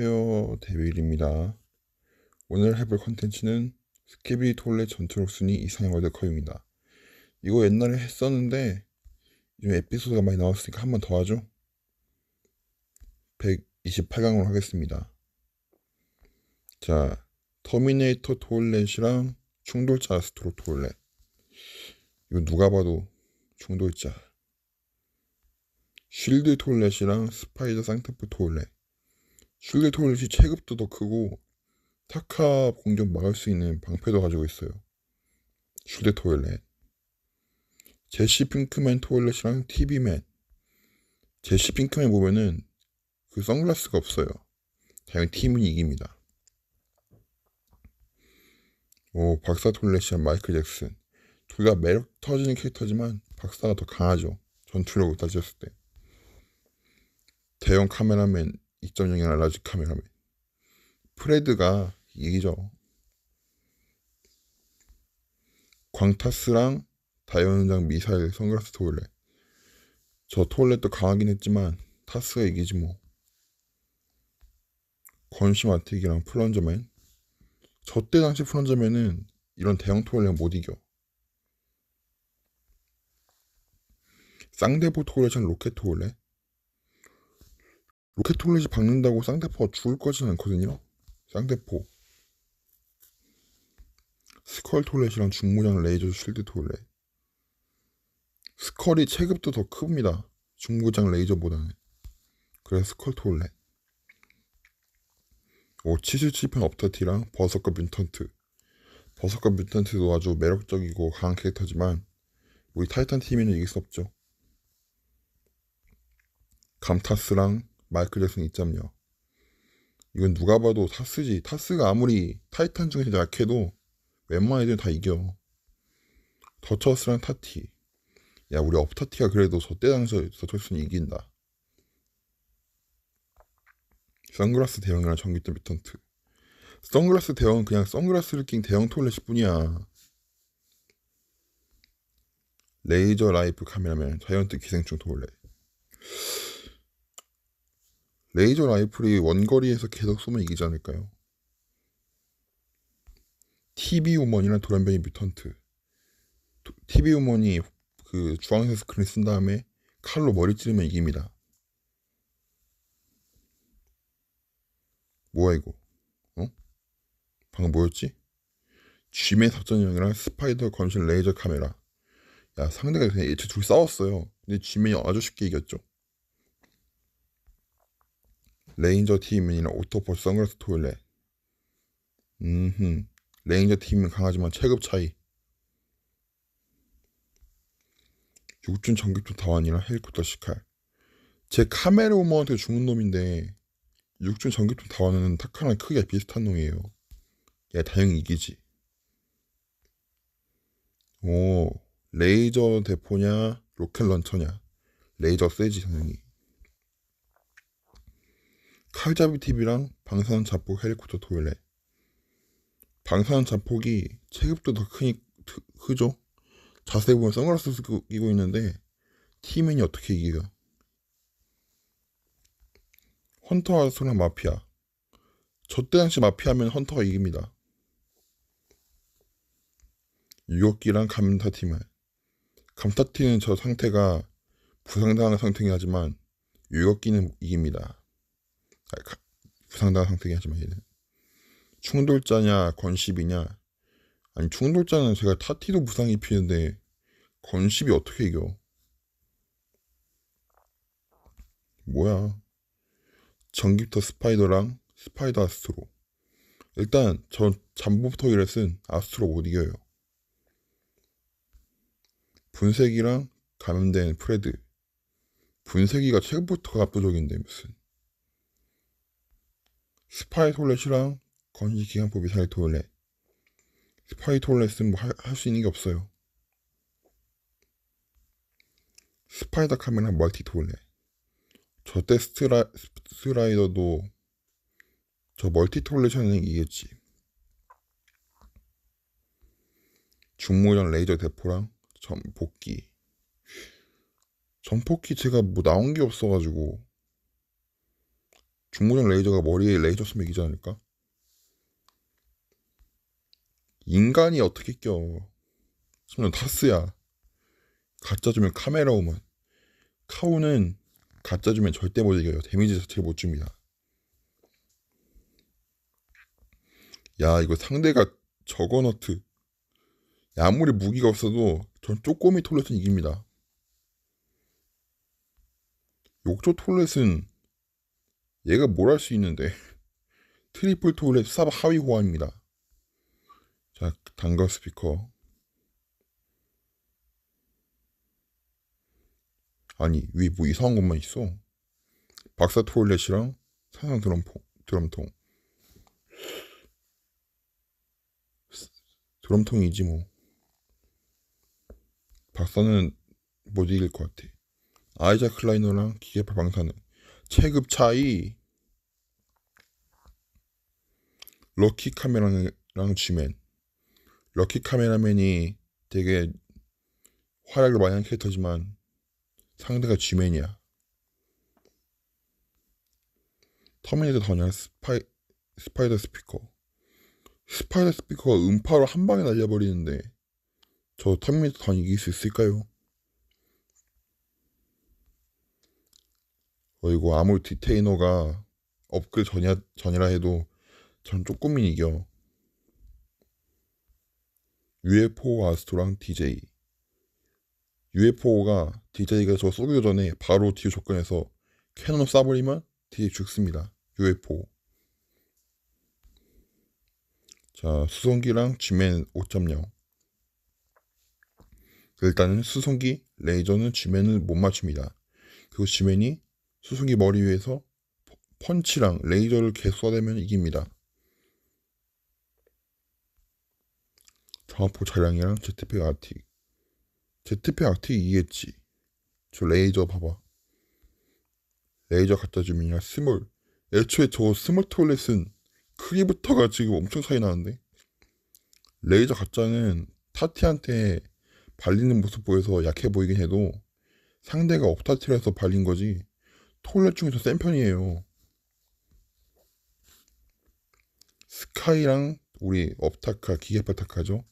안녕하세요. 데빌입니다. 오늘 해볼 컨텐츠는 스케비 톨렛 전투력 순위 이상의 월드컵입니다. 이거 옛날에 했었는데 요즘 에피소드가 많이 나왔으니까 한 번 더 하죠. 128강으로 하겠습니다. 자 터미네이터 톨렛이랑 충돌자 아스트로 톨렛. 이거 누가 봐도 충돌자. 쉴드 톨렛이랑 스파이더 상테프 톨렛 슐리 톨렛이 체급도 더 크고 타카 공격 막을 수 있는 방패도 가지고 있어요. 슐리 톨렛 제시 핑크맨 톨렛이랑 TV맨 제시 핑크맨 보면은 그 선글라스가 없어요. 당연히 팀은 이깁니다. 오 박사 톨렛이랑 마이클 잭슨 둘 다 매력 터지는 캐릭터지만 박사가 더 강하죠. 전투력을 따졌을 때. 대형 카메라맨 2.0이나 라지 카메라맨. 프레드가 이기죠. 광타스랑 다이언장 미사일 선글라스 토일렛. 저 토일렛도 강하긴 했지만 타스가 이기지 뭐. 권심 아틱이랑 플런저맨. 저 때 당시 플런저맨은 이런 대형 토일렛 못 이겨. 쌍대보 토일렛은 로켓 토일렛. 로켓 톨렛이 박는다고 쌍대포가 죽을 거진 않거든요. 쌍대포. 스컬 톨렛이랑 중무장 레이저 쉴드 톨렛. 스컬이 체급도 더 큽니다. 중무장 레이저보다는. 그래서 스컬 톨렛. 오, 치즈치펜 업터티랑 버섯과 뮤턴트. 버섯과 뮤턴트도 아주 매력적이고 강한 캐릭터지만 우리 타이탄 팀에는 이길 수 없죠. 감타스랑 마이클 잭슨 2.0 이건 누가 봐도 타스지 타스가 아무리 타이탄 중에서 약해도 웬만한 애들은 다 이겨. 더처스랑 타티. 야 우리 업타티가 그래도 저때 당시에 더처스는 이긴다. 선글라스 대형이랑 전기등 미턴트. 선글라스 대형은 그냥 선글라스를 낀 대형 톨렛일 뿐이야. 레이저 라이프 카메라맨 자이언트 기생충 톨렛 레이저 라이플이 원거리에서 계속 쏘면 이기지 않을까요? TV 우먼이나 돌연변이 뮤턴트 TV 우먼이 그 주황색 스크린 쓴 다음에 칼로 머리 찌르면 이깁니다. 뭐야 이거? 어? 방금 뭐였지? 쥐의 삽전형이랑 스파이더 건실 레이저 카메라. 야 상대가 그냥 예측 둘 싸웠어요. 근데 쥐맨이 아주 쉽게 이겼죠. 레인저 팀이나 오토포 선글라스 토일렛. 음, 레인저 팀은 강하지만 체급 차이. 육준 전기톱 다원이나 헬리콥터 시칼. 제 카메라 오머한테 죽은 놈인데 육준 전기톱 다원은 타카랑 크기가 비슷한 놈이에요. 야, 다행히 이기지. 오, 레이저 대포냐, 로켓 런처냐. 레이저 세지, 당연히. 칼잡이 TV랑 방사능 자폭 헬리콥터 토일렛. 방사능 자폭이 체급도 더 크니 크죠? 자세히 보면 선글라스 끼고 있는데 티맨이 어떻게 이기가? 헌터 아스랑 마피아. 저때 당시 마피아면 헌터가 이깁니다. 유격기랑 감타티만. 감타티는 저 상태가 부상당한 상태긴 하지만 유격기는 이깁니다. 부상당한 상태긴 하지만 충돌자냐 건십이냐? 아니 충돌자는 제가 타티도 부상 입히는데 건십이 어떻게 이겨? 뭐야? 전기부터 스파이더랑 스파이더 아스트로. 일단 전 잠부부터 이랬은 아스트로 못 이겨요. 분쇄기랑 감염된 프레드. 분쇄기가 최근부터가 압도적인데 무슨 스파이 톨렛이랑 건시 기관포 미사일 톨렛. 스파이 톨렛은 뭐 할 수 있는 게 없어요. 스파이더 카메라 멀티 톨렛. 저때 스트라, 스트라이더도 저 멀티 톨렛이는 이겠지. 중모전 레이저 대포랑 전폭기. 전폭기 제가 뭐 나온 게 없어가지고 중무장 레이저가 머리에 레이저 쏘면 이기지 않을까? 인간이 어떻게 껴? 심지어 타스야. 가짜 주면 카메라 오면. 카우는 가짜 주면 절대 못 이겨요. 데미지 자체를 못 줍니다. 야, 이거 상대가 저거너트. 야, 아무리 무기가 없어도 전 쪼꼬미 톨렛은 이깁니다. 욕조 톨렛은 얘가 뭘 할 수 있는데 트리플 톨렛 삽 하위 호환입니다. 자, 단거 스피커. 아니, 위에 뭐 이상한 것만 있어. 박사 톨렛이랑 사상 드럼통, 드럼통. 드럼통이지 뭐. 박사는 못 이길 것 같아. 아이자 클라이너랑 기계파 방사능. 체급 차이. 럭키 카메라랑 G맨. 럭키 카메라맨이 되게 활약을 많이 한 캐릭터지만 상대가 G맨이야. 터미네이터 더냐 스파이, 스파이더 스피커. 스파이더 스피커가 음파로 한 방에 날려버리는데 저 터미네이터 더 이길 수 있을까요? 어이구 아무리 디테이너가 업글 전이라 해도 전 조금은 이겨. UFO 아스토랑 DJ. UFO가 DJ가 저 쏘기 전에 바로 뒤에 접근해서 캐논을 쏴버리면 DJ 죽습니다. UFO. 자, 수송기랑 G맨 5.0. 일단은 수송기, 레이저는 G맨을 못 맞춥니다. 그리고 G맨이 수송기 머리 위에서 펀치랑 레이저를 계속 쏴대면 이깁니다. 정화포 차량이랑 제트팩 아틱. 제트팩 아틱 이기겠지. 저 레이저 봐봐. 레이저 갖다 주면이야 스몰. 애초에 저 스몰 톨렛은 크기부터가 지금 엄청 차이 나는데. 레이저 가짜는 타티한테 발리는 모습 보여서 약해 보이긴 해도 상대가 업타티라서 발린 거지. 톨렛 중에서 센 편이에요. 스카이랑 우리 업타카 기계파 타카죠.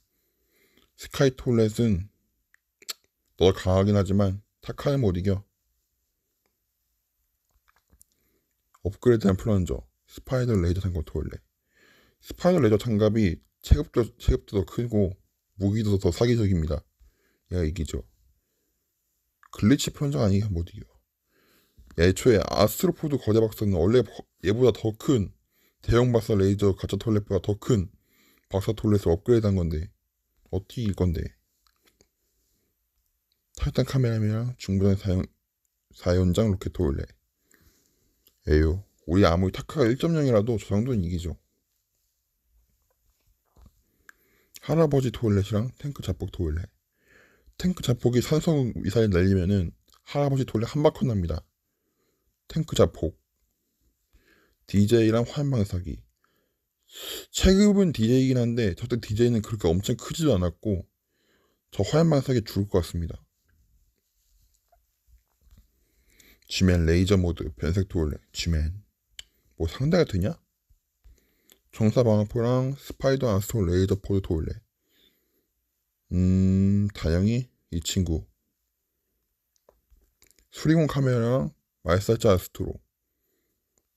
스카이 톨렛은 너 강하긴 하지만 타카는 못 이겨. 업그레이드한 플런저 스파이더 레이저 장갑 톨렛. 스파이더 레이저 장갑이 체급도 체급도 더 크고 무기도 더 사기적입니다. 얘가 이기죠. 글리치 플런저 아니야 못 이겨. 애초에 아스트로포드 거대 박사는 원래 얘보다 더 큰 대형 박사 레이저 가짜 톨렛보다 더 큰 박사 톨렛을 업그레이드한 건데 어떻게 이길 건데? 타이탄 카메라맨이랑 중부장 사용 사연장 로켓 톨렛. 에요. 우리 아무리 타카가 1.0이라도 저 정도는 이기죠. 할아버지 톨렛이랑 탱크 자폭 톨렛. 탱크 자폭이 산성 미사일 날리면은 할아버지 톨렛 한 바퀴 납니다. 탱크 자폭, DJ랑 화염방사기. 체급은 DJ이긴 한데 저때 DJ는 그렇게 엄청 크지도 않았고 저 화염 방사기 죽을 것 같습니다. G맨 레이저 모드 변색 토올렛 G맨 뭐 상대가 되냐? 정사 방어포랑 스파이더 아스톨 레이저 포드 토올렛 음 다영이 이 친구 수리공 카메라랑 말살자 아스트로.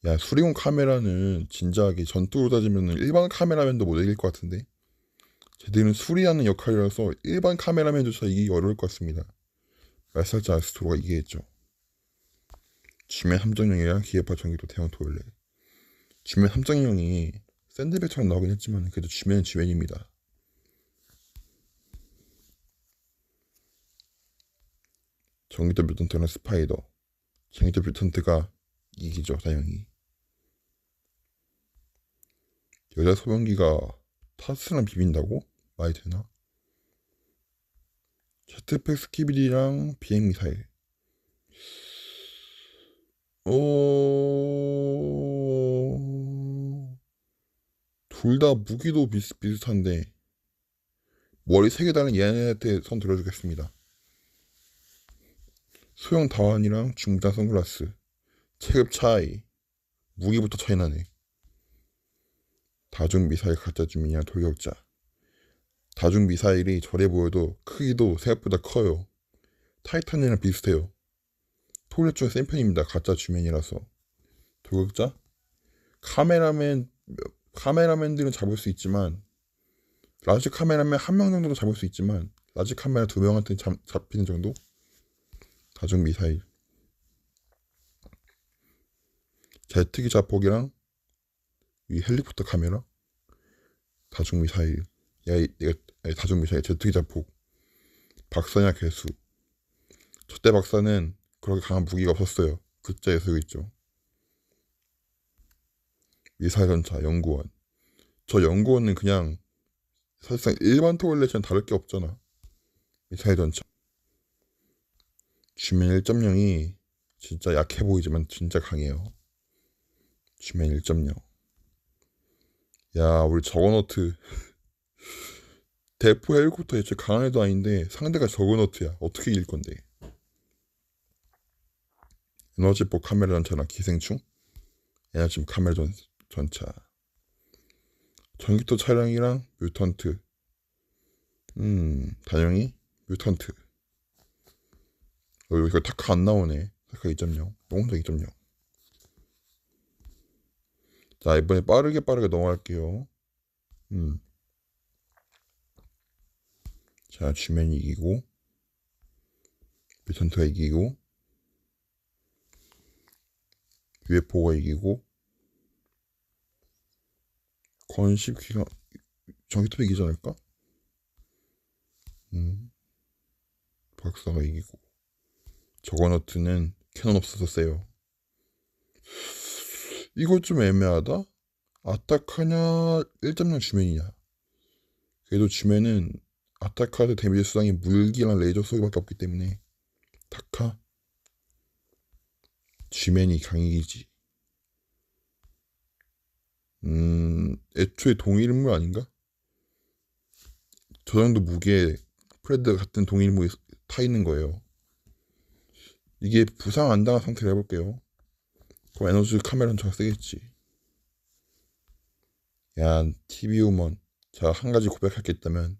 야, 수리공 카메라는 진작에 전투로 따지면 일반 카메라맨도 못 이길 것 같은데. 쟤들은 수리하는 역할이라서 일반 카메라맨조차 이기기 어려울 것 같습니다. 말살자 아스트로가 이기겠죠. G맨 함정형이랑 기계파 전기도 대형 토일렛. G맨 함정형이 샌드백처럼 나오긴 했지만 그래도 G맨은 G맨입니다. 전기도 뮤턴트는 스파이더. 쟁이터 뮤턴트가 이기죠, 다행히. 여자 소변기가 타스랑 비빈다고? 말이 되나? 제트팩 스키비디랑 비행미사일. 어... 둘 다 무기도 비슷비슷한데 머리 세 개 달린 얘네한테 손 들어주겠습니다. 소형 다원이랑 중장 선글라스 체급 차이 무기부터 차이 나네. 다중 미사일 갖다 주면이야 돌격자. 다중 미사일이 저래 보여도 크기도 생각보다 커요. 타이탄이랑 비슷해요. 토일렛 중에 센 편입니다. 가짜 주면이라서. 돌격자? 카메라맨, 카메라맨들은 잡을 수 있지만, 라지 카메라맨 한 명 정도는 잡을 수 있지만, 라지 카메라 두 명한테 잡, 잡히는 정도? 다중 미사일. 제트기 자폭이랑 이 헬리콥터 카메라 다중 미사일 야 이- 내가 아니, 다중 미사일 제트기 자폭 박사냐 개수. 저때 박사는 그렇게 강한 무기가 없었어요. 글자에 쓰고 있죠. 미사일 전차 연구원. 저 연구원은 그냥 사실상 일반 토일렛이랑 다를 게 없잖아. 미사일 전차. 주면 1.0이 진짜 약해 보이지만 진짜 강해요. 주면 1.0 야, 우리 저거너트. 대포 헬리콥터 애초에 강한 애도 아닌데 상대가 저거너트야. 어떻게 이길 건데? 에너지포 카메라 전차랑 기생충? 에너지 카메라 전, 전차. 전기토 차량이랑 뮤턴트. 음, 단영이 뮤턴트. 어, 이거 타카 안 나오네. 타카 2.0. 농사 2.0. 자, 이번에 빠르게 빠르게 넘어갈게요. 음. 자, 주면이 이기고, 뮤턴트가 이기고, UFO가 이기고, 건식기가, 전기톱 이기지 않을까? 음. 박사가 이기고, 저거너트는 캐논 없어서 세요. 이거 좀 애매하다? 아타카냐 1.0 주면이냐. 그래도 주면은 아타카드 데미지 수당이 물기랑 레이저 소리밖에 없기 때문에 타카. 주면이 강이지. 음 애초에 동일인물 아닌가? 저 정도 무게에 프레드 같은 동일물이 타 있는 거예요. 이게 부상 안 당한 상태로 해볼게요 그럼 에너지 카메라는 잘 쓰겠지. 야, TV 우먼. 자, 한 가지 고백할 게 있다면,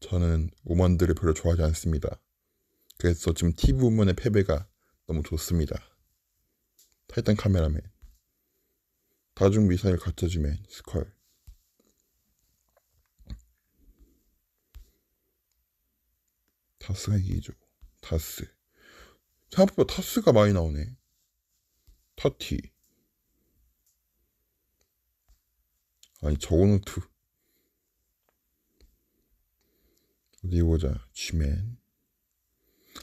저는 우먼들을 별로 좋아하지 않습니다. 그래서 지금 TV 우먼의 패배가 너무 좋습니다. 타이탄 카메라맨. 다중 미사일 갖춰주면 스컬. 타스가 이기죠. 타스. 생각보다 타스가 많이 나오네. 타티. 아니 저거노트 어디 보자. 쥐맨.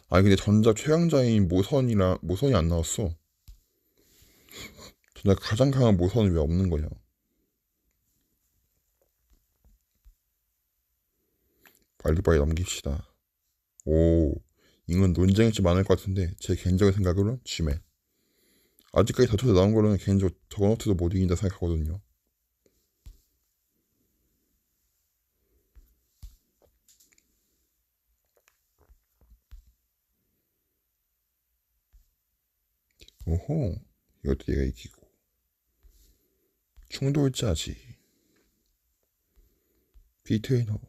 아니 근데 전자 최강자인 모선이라 모선이 안 나왔어. 전자 가장 강한 모선이 왜 없는 거냐. 빨리빨리 넘깁시다. 오 이건 논쟁이 좀 많을 것 같은데 제 개인적인 생각으로는 쥐맨 아직까지 다쳐서 나온 거로는 개인적으로 저거너트도 못 이긴다 생각하거든요. 오호, 이것도 얘가 이기고. 충돌자지. 비트웨이너.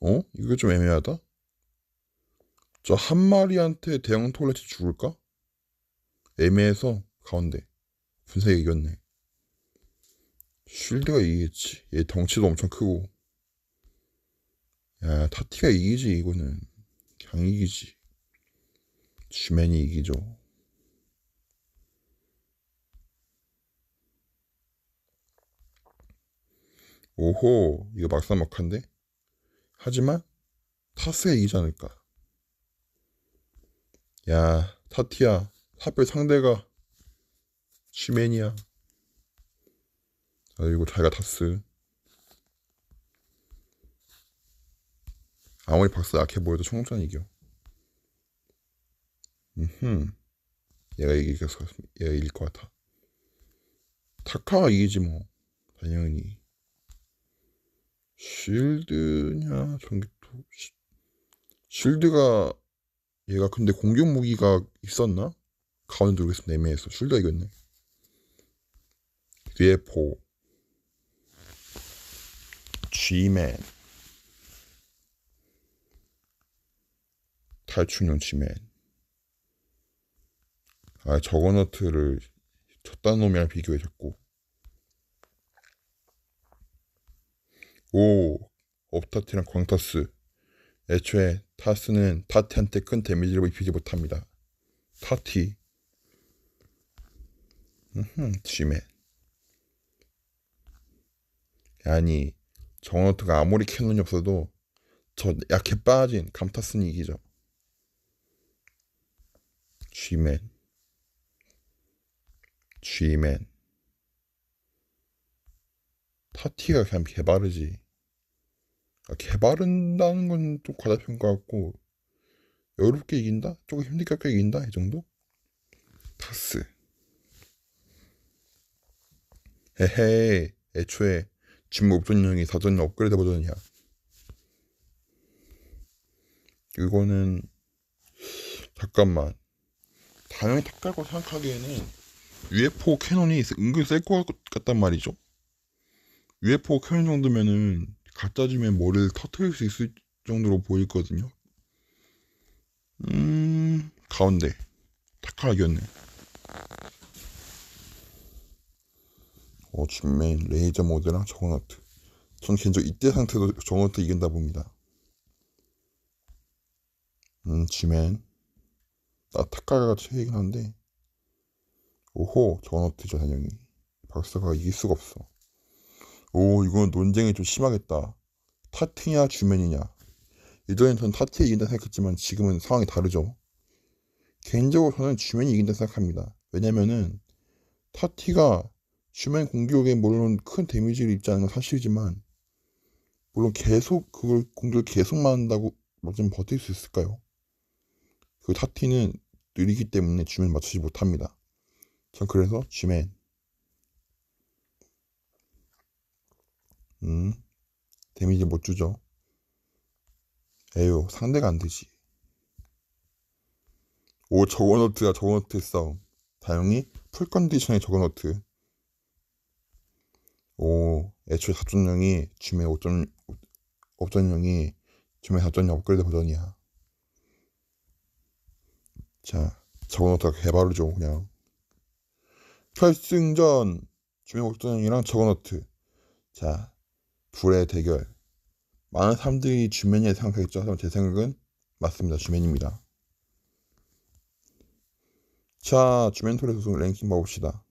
어? 이거 좀 애매하다? 저 한 마리한테 대형 톨렛이 죽을까? 애매해서 가운데 분쇄가 이겼네. 쉴드가 이기겠지. 얘 덩치도 엄청 크고. 야 타티가 이기지 이거는. 그냥 이기지. 쥐맨이 이기죠. 오호 이거 막상막한데? 하지만 타스가 이기지 않을까? 야, 타티야. 하필 상대가 쥐맨이야. 아이고, 자기가 타스. 아무리 박스 약해 보여도 총전 이겨. 음, 얘가 이길 것 같, 얘가 이길 것 같아. 타카가 이기지 뭐, 당연히. 쉴드냐, 전기토. 쉴드가 얘가 근데 공격 무기가 있었나? 가운데 누르겠습니다. 애매해서. 슐더 이겼네. UFO. G맨. 탈출용 G맨. 아, 저거너트를 저딴 놈이랑 비교해 자꾸. 오, 업타티랑 광타스. 애초에 타스는 타티한테 큰 데미지를 입히지 못합니다. 타티. 음, G맨. 아니, 정원어트가 아무리 캐논이 없어도 저 약해 빠진 감타스는 이기죠. G맨. G맨. 타티가 그냥 개바르지. 아, 개바른다는 건 좀 과다평가 같고, 여유롭게 이긴다? 조금 힘들게 이긴다? 이 정도? 타스. 헤헤, 애초에 진무 업전형이 사전 업그레이드 버전이야. 이거는, 잠깐만. 당연히 탁갈고 생각하기에는 UFO 캐논이 은근 셀 것 같단 말이죠. UFO 캐논 정도면은 갖다 주면 머리를 터트릴 수 있을 정도로 보이거든요. 음, 가운데. 타카락이었네. 어, 진메인, 레이저 모드랑 저거너트. 전 개인적으로 이때 상태도 저거너트 이긴다 봅니다. 음, 지맨. 나 타카가 최이긴 한데. 오호, 저거너트죠, 단연히. 박사가 이길 수가 없어. 오, 이건 논쟁이 좀 심하겠다. 타티냐, 주맨이냐. 예전엔 전 타티 이긴다 생각했지만 지금은 상황이 다르죠. 개인적으로 저는 주맨이 이긴다 생각합니다. 왜냐면은 타티가 주맨 공격에 물론 큰 데미지를 입지 않는 건 사실이지만 물론 계속 그걸 공격을 계속 맞는다고 좀 버틸 수 있을까요? 그 타티는 느리기 때문에 주맨 맞추지 못합니다. 전 그래서 주맨 음 데미지 못 주죠. 에휴 상대가 안 되지. 오 저거너트야 저거너트 싸움. 다행히 풀 컨디션의 저거너트. 오 애초에 4.0이 줌의 5.0 5.0이 줌의 4.0 업그레이드 버전이야. 자 저거너트가 개바르죠 그냥. 결승전 줌의 5.0이랑 저거너트. 자 불의 대결. 많은 사람들이 주맨이 생각했죠. 하지만 제 생각은 맞습니다. 주맨입니다. 자, 주맨 토레 소송 랭킹 봐봅시다.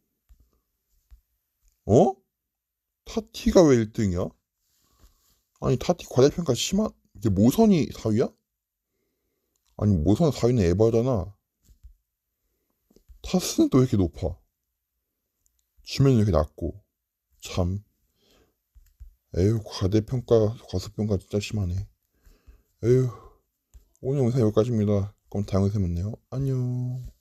어? 타티가 왜 1등이야? 아니, 타티 과대평가 심한, 이게 모선이 4위야? 아니, 모선 4위는 에바잖아. 타스는 또 왜 이렇게 높아? 왜 이렇게 낮고. 참. 에휴, 과대평가, 과소평가 진짜 심하네. 에휴, 오늘 영상 여기까지입니다. 그럼 다음 영상에 만나요. 안녕.